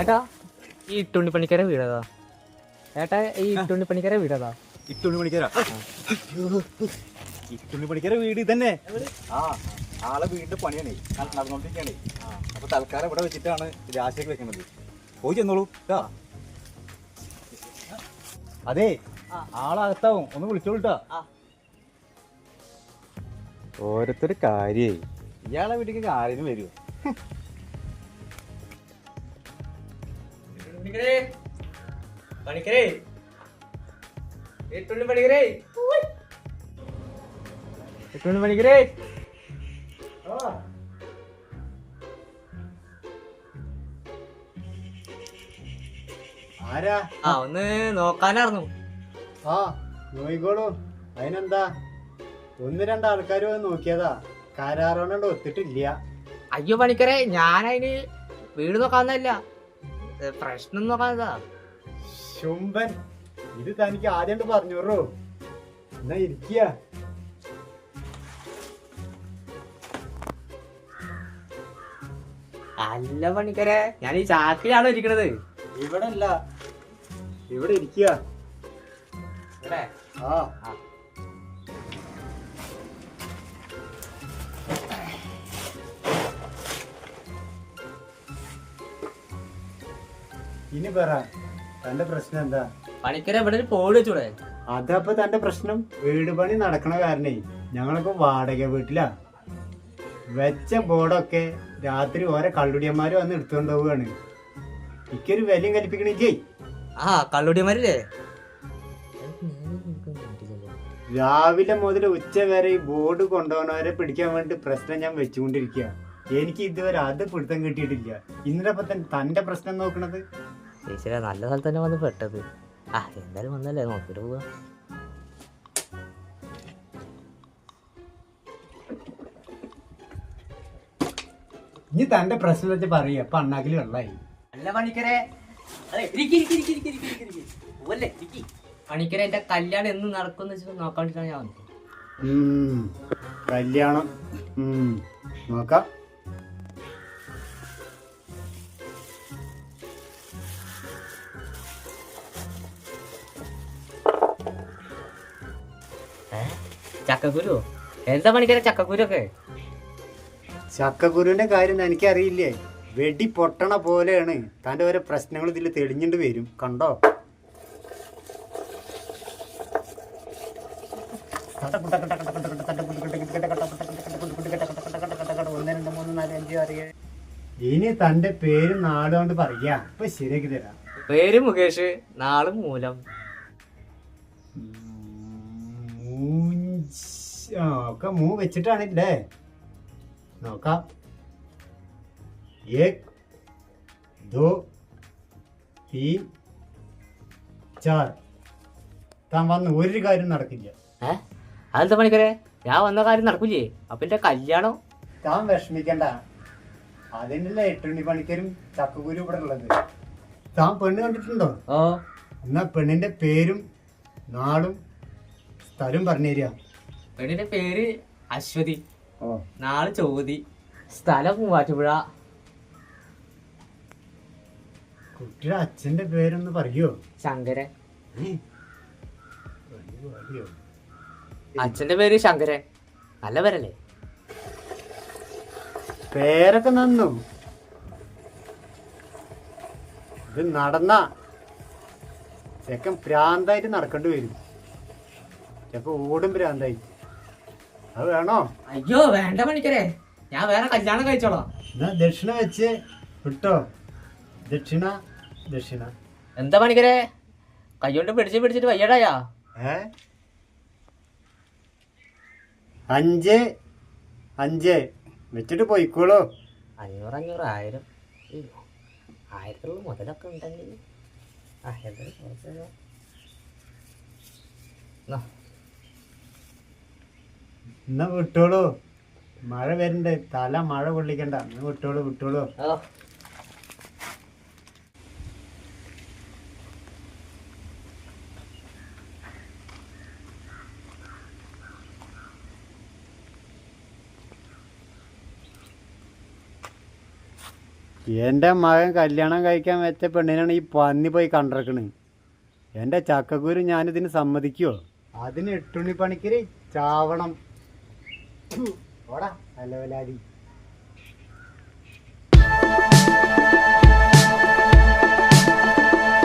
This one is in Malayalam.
ഏട്ടാ ഈ ഇട്ടുണ്ണി പണിക്കാരെ വീടതാ ഏട്ടാ ഈ ഇട്ടുണ്ണി പണിക്കാരെ വീടതാ ഇട്ടുണ്ണി പണിക്കരാ ഇട്ടുണ്ണി പണിക്കാരെ വീട് ഇതന്നെ. ആ ആളെ വീടിന്റെ പണിയാണ്. നടന്നുകൊണ്ടിരിക്കുകയാണേ അപ്പൊ തൽക്കാലം ഇവിടെ വെച്ചിട്ടാണ് രാശിയൊക്കെ വെക്കുന്നത്. പോയി ചെന്നോളൂ ട്ടാ. അതെ ആളകത്താവും. ഒന്ന് വിളിച്ചോളൂട്ടാ ഓരോരുത്തർ കാര്യേ ഇയാളെ വീട്ടിലേക്ക് ആരെയും വരുമോ പണിക്കരേ. പണിക്കരേ. ഇട്ടുണ്ണി പണിക്കരേ. ഇട്ടുണ്ണി പണിക്കരേ. ആരാ? ആ ഒന്ന് നോക്കാനായിരുന്നു. ആ നോയിക്കോളൂ. അതിനെന്താ? ഒന്ന് രണ്ട് ആൾക്കാർ വന്ന് നോക്കിയതാ. കരാറോണ്ട് ഒത്തിട്ടില്ല. അയ്യോ പണിക്കരെ ഞാനതിന് വീട് നോക്കാന്നല്ല പ്രശ്നം എന്ന് പറഞ്ഞതാ. ശുംബൻ ഇത് തനിക്ക് ആദ്യം പറഞ്ഞോറോ എന്നാ ഇരിക്കുക അല്ല പണിക്കരെ ഞാൻ ഈ ചാക്കിലാണോ ഇരിക്കണത്? ഇവിടെ അല്ല ഇവിടെ? ഇരിക്കുക ഇവിടെ ആ. ഇനി പറ തന്റെ പ്രശ്നം എന്താ? പണിക്കരെ ഇവിടെ ഒരു പോട് വെച്ചൂടെ? അതപ്പൊ തന്റെ പ്രശ്നം. വീട് പണി നടക്കണ കാരണേ ഞങ്ങളൊക്കെ വാടക വീട്ടിലാ. വെച്ച ബോർഡൊക്കെ രാത്രി ഓരോ കള്ളുടിയന്മാര് വന്ന് എടുത്തുകൊണ്ട് പോവുകയാണ് ഇക്കൊരു വിലയും കൽപ്പിക്കണില്ലേ ആ കള്ളുടിയന്മാരില്ലേ? രാവിലെ മുതൽ ഉച്ച വരെ ഈ ബോർഡ് കൊണ്ടുപോകുന്നവരെ പിടിക്കാൻ വേണ്ടി പ്രശ്നം ഞാൻ വെച്ചുകൊണ്ടിരിക്കുക എനിക്ക് ഇതുവരെ അത് പിടുത്തം കിട്ടിയിട്ടില്ല. ഇന്നലെ തന്നെ തന്റെ പ്രശ്നം നോക്കണത്? ചേച്ചിയുടെ നല്ല സ്ഥലത്ത് തന്നെ വന്ന് പെട്ടത്. ആ എന്തായാലും വന്നല്ലേ നോക്കിട്ട് പോവാ. ഇനി തന്റെ പ്രശ്നം വെച്ച് പറയ അപ്പൊ അണ്ണാക്കിൽ വെള്ളമായി അല്ല പണിക്കരെ. പണിക്കരെ എന്റെ കല്യാണം എന്ന് നടക്കുമെന്ന് വെച്ചിട്ട് നോക്കാൻ വേണ്ടിയിട്ടാണ് ഞാൻ വന്നത്. ഉം, കല്യാണം. ഉം, നോക്കാം. ചക്കക്കുരു? എന്താ പണിക്കാരെ ചക്കക്കുരൊക്കെ? ചക്കക്കുരുവിന്റെ കാര്യം എനിക്കറിയില്ലേ. വെടി പൊട്ടണ പോലെയാണ്. തന്റെ ഓരോ പ്രശ്നങ്ങൾ ഇതിൽ തെളിഞ്ഞിട്ട് വരും. കണ്ടോ? ഒന്ന് രണ്ട് മൂന്ന് നാല് ആറ് ഏഴ്. ഇനി തന്റെ പേര് നാളുകൊണ്ട് പറയാ. ഇപ്പൊ ശരിയാക്കി തരാം. പേര് മുകേഷ് നാളും മൂലം. മൂഞ്ച് ആ ഒക്കെ മൂ വെച്ചിട്ടാണില്ലേ നോക്കാം एक दो तीन ചാർ താൻ വന്ന് ഒരു കാര്യം നടക്കില്ല ഏ അതെന്താ പണിക്കരെ ഞാൻ വന്ന കാര്യം നടക്കൂലേ അപ്പൊ എന്റെ കല്യാണം താൻ വിഷമിക്കണ്ട അതിനല്ലേ എട്ടുണ്ണി പണിക്കരും ചക്കക്കുരു ഇവിടെ ഉള്ളത് താൻ പെണ്ണ് കണ്ടിട്ടുണ്ടോ ഓ എന്നാ പെണ്ണിന്റെ പേരും നാടും സ്ഥലവും പറഞ്ഞു തരിക. പെണ്ണിന്റെ പേര് അശ്വതി. ഓ. നാൾ ചോതി. സ്ഥലം മൂവാറ്റുപുഴ കുട്ടിയുടെ അച്ഛന്റെ പേരൊന്ന് പറയോ? ശങ്കരൻ. ഏ? അച്ഛന്റെ പേര് ശങ്കരൻ. നല്ല പേരല്ലേ പേരൊക്കെ നന്നു. ഇത് നടന്ന ചെക്കൻ പ്രാന്തായിട്ട് നടക്കേണ്ടി വരും. ചെക്കൻ ഓടും ഭ്രാന്തായി. അത് വേണോ? അയ്യോ വേണ്ട മണിക്കരേ. ഞാൻ വേറെ കല്യാണം കഴിച്ചോളാം. എന്നാ ദക്ഷിണ വെച്ച് വിട്ടോ. ദക്ഷിണ ദക്ഷിണ. എന്താ പണിക്കരെ കൈകൊണ്ട് പിടിച്ച് പിടിച്ചിട്ട് വയ്യടായാ ഏ? അഞ്ച് അഞ്ച്. വെച്ചിട്ട് പോയിക്കോളൂ. അഞ്ഞൂറ് അഞ്ഞൂറ് ആയിരം. ആയിരത്തിലുള്ള മുതലൊക്കെ ഉണ്ടെങ്കിൽ. ആ കുറച്ച് എന്നാ വിട്ടോളൂ. മഴ വരണ്ട്. തല മഴ കൊള്ളിക്കണ്ട. ഇന്ന് വിട്ടോളൂ വിട്ടോളൂ. എന്റെ മകൻ കല്യാണം കഴിക്കാൻ വെച്ച പെണ്ണിനാണ് ഈ പന്നി പോയി കണ്ടിറക്കണ്. എന്റെ ചക്കക്കുരു ഞാനിതിന് സമ്മതിക്കുമോ അതിന് എട്ടുമണി പണിക്കര് ചാവണം. ഓടാ. നല്ല വലാതി